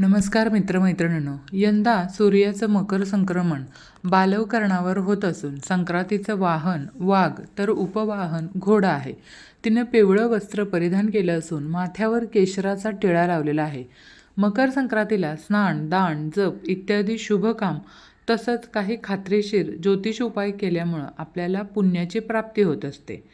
नमस्कार मित्रमैत्रिणींनो यंदा सूर्याचं मकर संक्रमण बालवकरणावर होत असून संक्रांतीचं वाहन वाघ तर उपवाहन घोडा आहे. तिनं पिवळं वस्त्र परिधान केलं असून माथ्यावर केशराचा टिळा लावलेला आहे. मकर संक्रांतीला स्नान दान जप इत्यादी शुभ काम तसंच काही खात्रीशीर ज्योतिष उपाय केल्यामुळं आपल्याला पुण्याची प्राप्ती होत असते.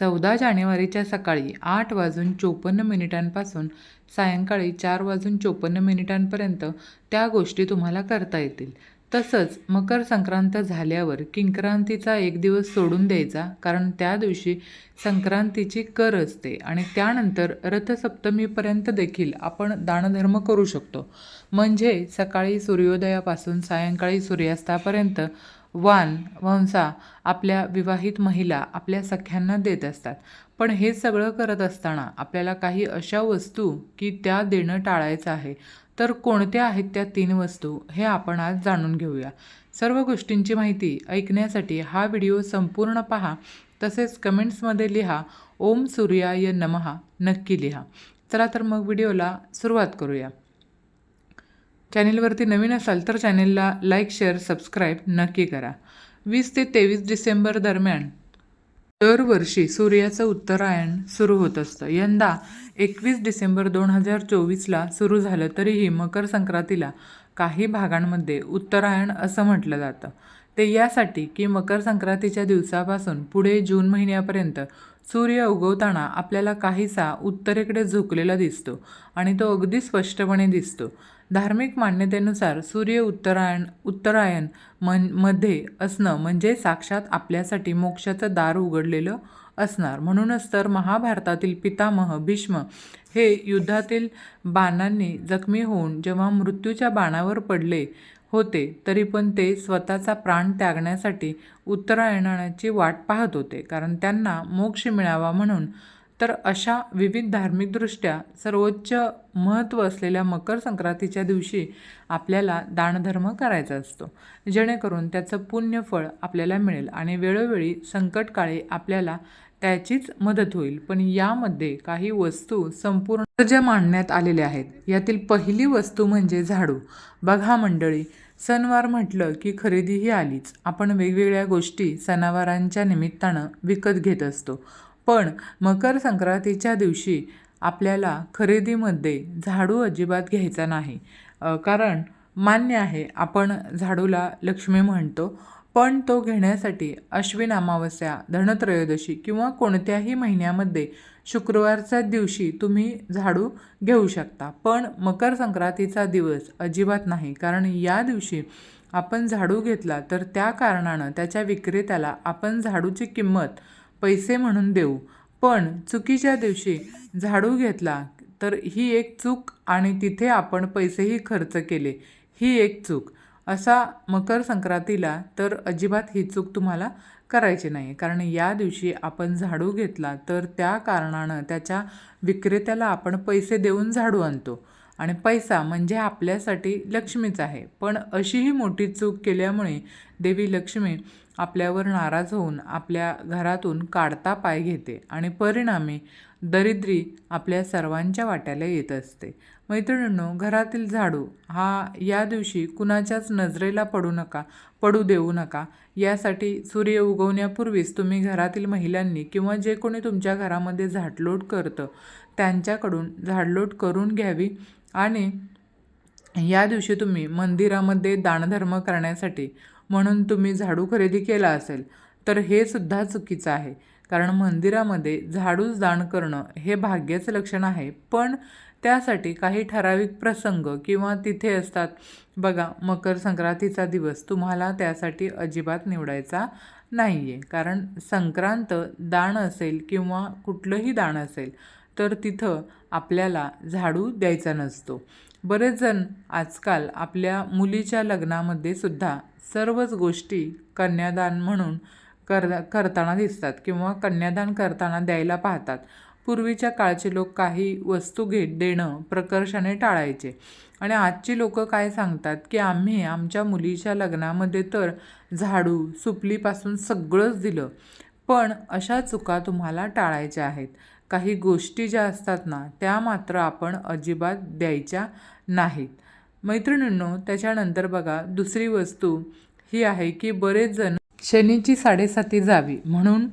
चौदा जानेवारीच्या सकाळी आठ वाजून चोपन्न मिनिटांपासून सायंकाळी चार वाजून चोपन्न मिनिटांपर्यंत त्या गोष्टी तुम्हाला करता येतील. तसंच मकर संक्रांत झाल्यावर किंक्रांतीचा एक दिवस सोडून द्यायचा कारण त्या दिवशी संक्रांतीची कर असते आणि त्यानंतर रथसप्तमीपर्यंत देखील आपण दानधर्म करू शकतो. म्हणजे सकाळी सूर्योदयापासून सायंकाळी सूर्यास्तापर्यंत वान वंसा आपल्या विवाहित महिला आपल्या सख्यांना देत असतात. पण हे सगळं करत असताना आपल्याला काही अशा वस्तू की त्या देणं टाळायचं आहे. तर कोणत्या आहेत त्या तीन वस्तू हे आपण आज जाणून घेऊया. सर्व गोष्टींची माहिती ऐकण्यासाठी हा व्हिडिओ संपूर्ण पहा. तसेच कमेंट्समध्ये लिहा ओम सूर्याय नमहा नक्की लिहा. चला तर मग व्हिडिओला सुरुवात करूया. चॅनेलवरती नवीन असाल तर चॅनेलला लाईक शेअर सबस्क्राईब नक्की करा. वीस ते तेवीस डिसेंबर दरम्यान दरवर्षी सूर्याचं उत्तरायण सुरू होत असतं. यंदा एकवीस डिसेंबर दोन हजार चोवीसला सुरू झालं तरीही मकर संक्रांतीला काही भागांमध्ये उत्तरायण असं म्हटलं जातं. ते यासाठी की मकर संक्रांतीच्या दिवसापासून पुढे जून महिन्यापर्यंत सूर्य उगवताना आपल्याला काहीसा उत्तरेकडे झुकलेला दिसतो आणि तो अगदी स्पष्टपणे दिसतो. धार्मिक मान्यतेनुसार सूर्य उत्तरायण उत्तरायण मनमध्ये असणं म्हणजे साक्षात आपल्यासाठी मोक्षाचं दार उघडलेलं असणार. म्हणूनच तर महाभारतातील पितामह भीष्म हे युद्धातील बाणांनी जखमी होऊन जेव्हा मृत्यूच्या बाणावर पडले होते तरी पण ते स्वतःचा प्राण त्यागण्यासाठी उत्तरायणाची वाट पाहत होते. कारण त्यांना मोक्ष मिळावा म्हणून तर अशा विविध धार्मिकदृष्ट्या सर्वोच्च महत्त्व असलेल्या मकर संक्रांतीच्या दिवशी आपल्याला दानधर्म करायचा असतो. जेणेकरून त्याचं पुण्यफळ आपल्याला मिळेल आणि वेळोवेळी संकटकाळी आपल्याला त्याचीच मदत होईल. पण यामध्ये काही वस्तू संपूर्ण ज्या मांडण्यात आलेल्या आहेत. यातील पहिली वस्तू म्हणजे झाडू. बघा मंडळी सणवार म्हटलं की खरेदी ही आलीच. आपण वेगवेगळ्या गोष्टी सणावारांच्या निमित्तानं विकत घेत असतो. पण मकर संक्रांतीच्या दिवशी आपल्याला खरेदीमध्ये झाडू अजिबात घ्यायचा नाही. कारण मान्य आहे आपण झाडूला लक्ष्मी म्हणतो पण तो घेण्यासाठी अश्विन अमावस्या धनत्रयोदशी किंवा कोणत्याही महिन्यामध्ये शुक्रवारच्या दिवशी तुम्ही झाडू घेऊ शकता. पण मकर संक्रांतीचा दिवस अजिबात नाही कारण या दिवशी आपण झाडू घेतला तर त्या कारणानं त्याच्या विक्रेत्याला आपण झाडूची किंमत पैसे म्हणून देऊ. पण चुकीच्या दिवशी झाडू घेतला तर ही एक चूक आणि तिथे आपण पैसेही खर्च केले. ही एक चूक. असा मकर संक्रांतीला तर अजिबात ही चूक तुम्हाला करायची नाही कारण या दिवशी आपण झाडू घेतला तर त्या कारणानं त्याच्या विक्रेत्याला आपण पैसे देऊन झाडू आणतो. आणि पैसा म्हणजे आपल्यासाठी लक्ष्मीच आहे. पण अशीही मोठी चूक केल्यामुळे देवी लक्ष्मी आपल्यावर नाराज होऊन आपल्या घरातून काढता पाय घेते आणि परिणामी दरिद्री आपल्या सर्वांच्या वाट्याला येत असते. मैत्रिणींनो घरातील झाडू हा या दिवशी कुणाच्याच नजरेला पडू नका पडू देऊ नका. यासाठी सूर्य उगवण्यापूर्वीच तुम्ही घरातील महिलांनी किंवा जे कोणी तुमच्या घरामध्ये झाडलोट करतं त्यांच्याकडून झाडलोट करून घ्यावी. आणि या दिवशी तुम्ही मंदिरामध्ये दानधर्म करण्यासाठी म्हणून तुम्ही झाडू खरेदी केला असेल तर हे सुद्धा चुकीचं आहे. कारण मंदिरामध्ये झाडूच दान करणं हे भाग्याचं लक्षण आहे. पण त्यासाठी काही ठराविक प्रसंग किंवा तिथे असतात बघा मकर संक्रांतीचा दिवस तुम्हाला त्यासाठी अजिबात निवडायचा नाही आहे कारण संक्रांत दान असेल किंवा कुठलंही दान असेल तर तिथं आपल्याला झाडू द्यायचा नसतो. बरेच जण आजकाल आपल्या मुलीच्या लग्नामध्ये सुद्धा सर्वच गोष्टी कन्यादान म्हणून कर करताना दिसतात किंवा कन्यादान करताना द्यायला पाहतात. पूर्वीच्या काळचे लोक काही वस्तू घेत देणं प्रकर्षाने टाळायचे. आणि आजची लोक काय सांगतात की आम्ही आमच्या मुलीच्या लग्नामध्ये तर झाडू सुपलीपासून सगळंच दिलं. पण अशा चुका तुम्हाला टाळायच्या आहेत. काही गोष्टी ज्या असतात ना त्या मात्र आपण अजिबात द्यायच्या नाहीत. मैत्रिणींनो त्याच्यानंतर बघा दुसरी वस्तू ही आहे की बरेच जण शनीची साडेसाती जावी म्हणून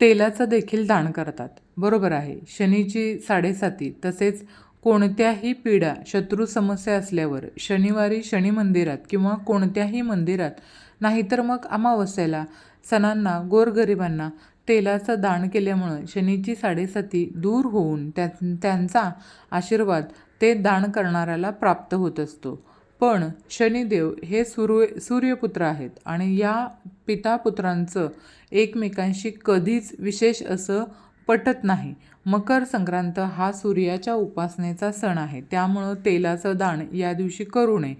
तेलाचं देखील दान करतात. बरोबर आहे शनीची साडेसाती तसेच कोणत्याही पीडा शत्रू समस्या असल्यावर शनिवारी शनी मंदिरात किंवा कोणत्याही मंदिरात नाहीतर मग अमावस्येला सणांना गोरगरिबांना तेलाचं दान केल्यामुळं शनीची साडेसाती दूर होऊन त्या त्यांचा आशीर्वाद ते दान करणाऱ्याला प्राप्त होत असतो. पण शनिदेव हे सूर्य सूर्यपुत्र आहेत आणि या पितापुत्रांचं एकमेकांशी कधीच विशेष असं पटत नाही. मकर संक्रांत हा सूर्याच्या उपासनेचा सण आहे. त्यामुळं तेलाचं दान या दिवशी करू नये.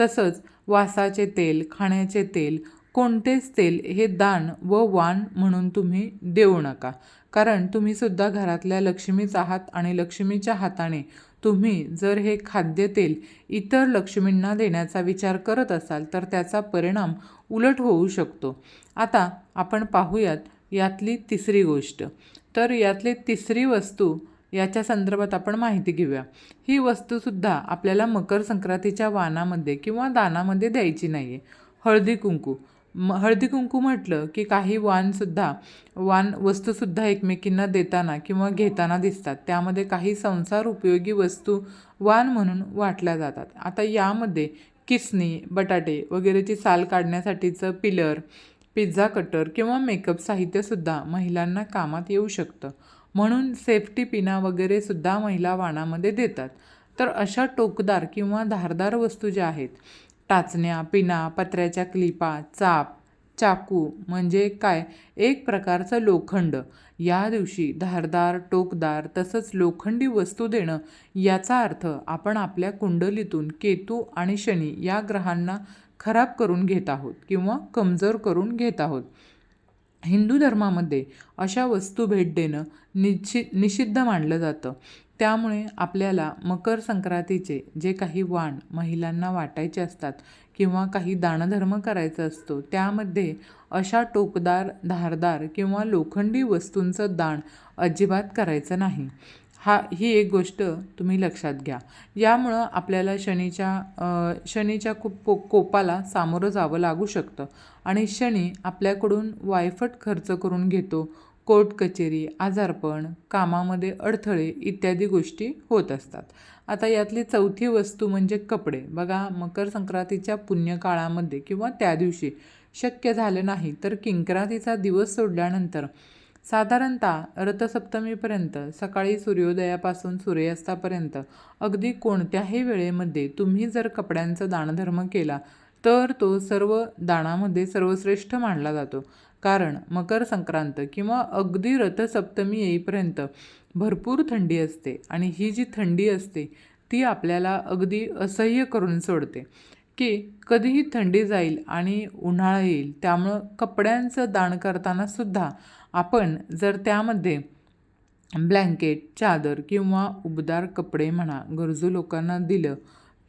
तसंच वासाचे तेल खाण्याचे तेल कोणतेच तेल हे दान व वाण म्हणून तुम्ही देऊ नका. कारण तुम्हीसुद्धा घरातल्या लक्ष्मीच आहात आणि लक्ष्मीच्या हाताने तुम्ही जर हे खाद्यतेल इतर लक्ष्मींना देण्याचा विचार करत असाल तर त्याचा परिणाम उलट होऊ शकतो. आता आपण पाहूयात यातली तिसरी गोष्ट. तर यातली तिसरी वस्तू याच्या संदर्भात आपण माहिती घेऊया. ही वस्तूसुद्धा आपल्याला मकर संक्रांतीच्या वाणामध्ये किंवा दानामध्ये द्यायची नाही आहे हळदी कुंकू. म हळदी कुंकू म्हटलं की काही वाणसुद्धा वाण वस्तूसुद्धा एकमेकींना देताना किंवा घेताना दिसतात. त्यामध्ये काही संसार उपयोगी वस्तू वाण म्हणून वाटल्या जातात. आता यामध्ये किसनी बटाटे वगैरेची साल काढण्यासाठीचं पिलर पिझ्झा कटर किंवा मेकअप साहित्यसुद्धा महिलांना कामात येऊ शकतं. म्हणून सेफ्टी पिना वगैरेसुद्धा महिला वाणामध्ये देतात. तर अशा टोकदार किंवा धारदार वस्तू ज्या आहेत टाचण्या पिना पत्र्याच्या क्लिपा चाप चाकू म्हणजे काय? एक प्रकारचं लोखंड. या दिवशी धारदार टोकदार तसंच लोखंडी वस्तू देणं याचा अर्थ आपण आपल्या कुंडलीतून केतू आणि शनी या ग्रहांना खराब करून घेत आहोत किंवा कमजोर करून घेत आहोत. हिंदू धर्मामध्ये अशा वस्तू भेट देणं निश्चित निषिद्ध मानलं जातं. त्यामुळे आपल्याला मकर संक्रांतीचे जे काही वाण महिलांना वाटायचे असतात किंवा काही दानधर्म करायचा असतो त्यामध्ये अशा टोकदार धारदार किंवा लोखंडी वस्तूंचं दान अजिबात करायचं नाही. हा ही एक गोष्ट तुम्ही लक्षात घ्या. यामुळं आपल्याला शनीच्या शनीच्या खूप कोपाला सामोरं जावं लागू शकतं आणि शनी आपल्याकडून वायफट खर्च करून घेतो कोर्ट कचेरी आजारपण कामामध्ये अडथळे इत्यादी गोष्टी होत असतात. आता यातली चौथी वस्तू म्हणजे कपडे. बघा मकर संक्रांतीच्या पुण्यकाळामध्ये किंवा त्या दिवशी शक्य झालं नाही तर किंक्रांतीचा दिवस सोडल्यानंतर साधारणतः रथसप्तमीपर्यंत सकाळी सूर्योदयापासून सूर्यास्तापर्यंत अगदी कोणत्याही वेळेमध्ये तुम्ही जर कपड्यांचा दानधर्म केला तर तो सर्व दानामध्ये सर्वश्रेष्ठ मानला जातो. कारण मकर संक्रांत किंवा अगदी रथसप्तमी येईपर्यंत भरपूर थंडी असते आणि ही जी थंडी असते ती आपल्याला अगदी असह्य करून सोडते. की कधीही थंडी जाईल आणि उन्हाळा येईल त्यामुळं कपड्यांचं दान करतानासुद्धा आपण जर त्यामध्ये ब्लँकेट चादर किंवा उबदार कपडे म्हणा गरजू लोकांना दिलं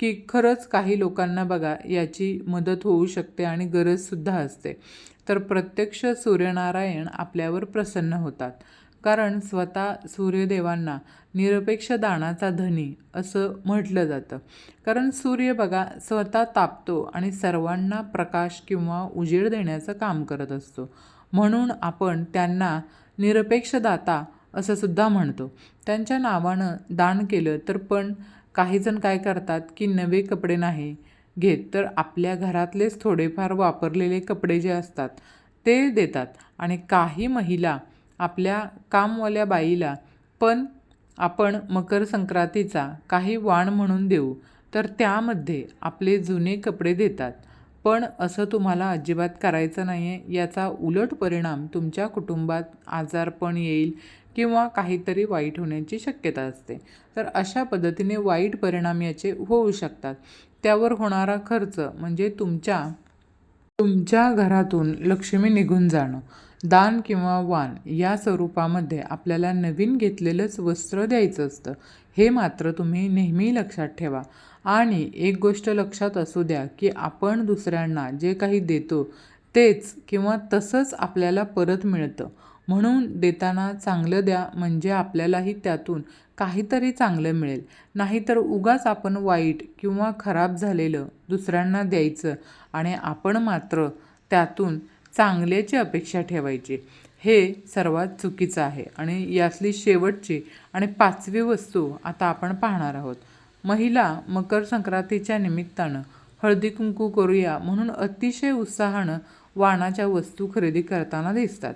की खरंच काही लोकांना बघा याची मदत होऊ शकते आणि गरजसुद्धा असते. तर प्रत्यक्ष सूर्यनारायण आपल्यावर प्रसन्न होतात. कारण स्वतः सूर्यदेवांना निरपेक्ष दानाचा धनी असं म्हटलं जातं. कारण सूर्य बघा स्वतः तापतो आणि सर्वांना प्रकाश किंवा उजेड देण्याचं काम करत असतो. म्हणून आपण त्यांना निरपेक्ष दाता असं सुद्धा म्हणतो. त्यांच्या नावानं दान केलं तर पण काहीजण काय करतात की नवे कपडे नाही घेत तर आपल्या घरातलेच थोडेफार वापरलेले कपडे जे असतात ते देतात. आणि काही महिला आपल्या कामवाल्या बाईला पण आपण मकर संक्रांतीचा काही वाण म्हणून देऊ तर त्यामध्ये आपले जुने कपडे देतात. पण असं तुम्हाला अजिबात करायचं नाही आहे याचा उलट परिणाम तुमच्या कुटुंबात आजारपण येईल किंवा काहीतरी वाईट होण्याची शक्यता असते. तर अशा पद्धतीने वाईट परिणाम याचे होऊ शकतात. त्यावर होणारा खर्च म्हणजे तुमच्या तुमच्या घरातून लक्ष्मी निघून जाणं. दान किंवा वान या स्वरूपामध्ये आपल्याला नवीन घेतलेलंच वस्त्र द्यायचं असतं. हे मात्र तुम्ही नेहमी लक्षात ठेवा. आणि एक गोष्ट लक्षात असू द्या की आपण दुसऱ्यांना जे काही देतो तेच किंवा तसंच आपल्याला परत मिळतं. म्हणून देताना चांगलं द्या म्हणजे आपल्यालाही त्यातून काहीतरी चांगलं मिळेल. नाहीतर उगाच आपण वाईट किंवा खराब झालेलं दुसऱ्यांना द्यायचं आणि आपण मात्र त्यातून चांगल्याची अपेक्षा ठेवायची. हे सर्वात चुकीचं आहे आणि यातली शेवटची आणि पाचवी वस्तू आता आपण पाहणार आहोत. महिला मकर संक्रांतीच्या निमित्तानं हळदी कुंकू करूया म्हणून अतिशय उत्साहानं वाणाच्या वस्तू खरेदी करताना दिसतात.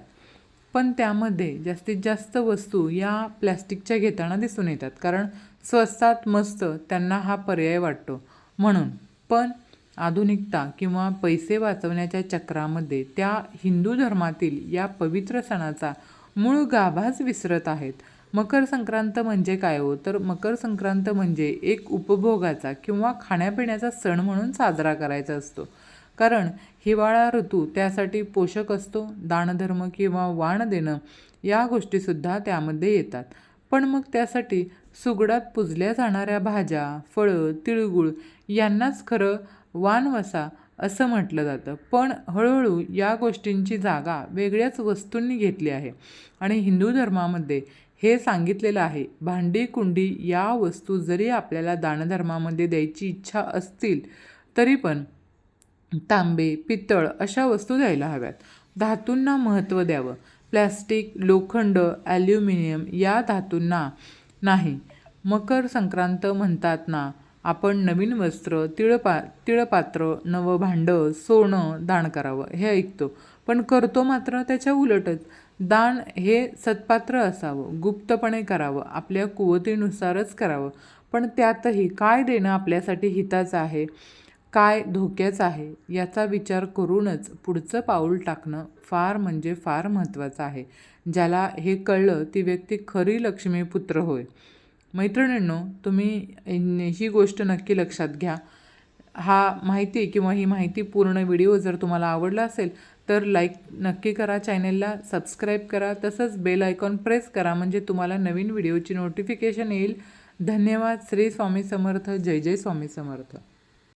पण त्यामध्ये जास्तीत जास्त वस्तू या प्लॅस्टिकच्या घेताना दिसून येतात. कारण स्वस्तात मस्त त्यांना हा पर्याय वाटतो. म्हणून पण आधुनिकता किंवा पैसे वाचवण्याच्या चक्रामध्ये त्या हिंदू धर्मातील या पवित्र सणाचा मूळ गाभाच विसरत आहेत. मकर संक्रांत म्हणजे काय हो? तर मकर संक्रांत म्हणजे एक उपभोगाचा किंवा खाण्यापिण्याचा सण म्हणून साजरा करायचा असतो. कारण हिवाळा ऋतू त्यासाठी पोषक असतो दानधर्म किंवा वाण देणं या गोष्टीसुद्धा त्यामध्ये येतात. पण मग त्यासाठी सुगडात पुजल्या जाणाऱ्या भाज्या फळं तिळगुळ यांनाच खरं वानवसा असं म्हटलं जातं. पण हळूहळू या गोष्टींची जागा वेगळ्याच वस्तूंनी घेतली आहे. आणि हिंदू धर्मामध्ये हे सांगितलेलं आहे भांडी कुंडी या वस्तू जरी आपल्याला दानधर्मामध्ये द्यायची इच्छा असतील तरी पण तांबे पितळ अशा वस्तू द्यायला हव्यात. धातूंना महत्त्व द्यावं. प्लॅस्टिक लोखंड ॲल्युमिनियम या धातूंना नाही. मकर संक्रांत म्हणतात ना आपण नवीन वस्त्र तिळपा तिळपात्र नवं भांडं सोनं दान करावं. हे ऐकतो. पण करतो मात्र त्याच्या उलटच. दान हे सत्पात्र असावं. गुप्तपणे करावं. आपल्या कुवतीनुसारच करावं. पण त्यातही काय देणं आपल्यासाठी हिताचं आहे? काय धोक्याचं आहे याचा विचार करूनच पुढचं पाऊल टाकणं फार म्हणजे फार महत्त्वाचं आहे. ज्याला हे कळलं ती व्यक्ती खरी लक्ष्मीपुत्र होय. मैत्रिणींनो तुम्ही ही गोष्ट नक्की लक्षात घ्या. हा माहिती किंवा ही माहिती पूर्ण व्हिडिओ जर तुम्हाला आवडला असेल तर लाईक नक्की करा चॅनेलला सबस्क्राईब करा तसंच बेल आयकॉन प्रेस करा म्हणजे तुम्हाला नवीन व्हिडिओची नोटिफिकेशन येईल. धन्यवाद. श्री स्वामी समर्थ. जय जय स्वामी समर्थ.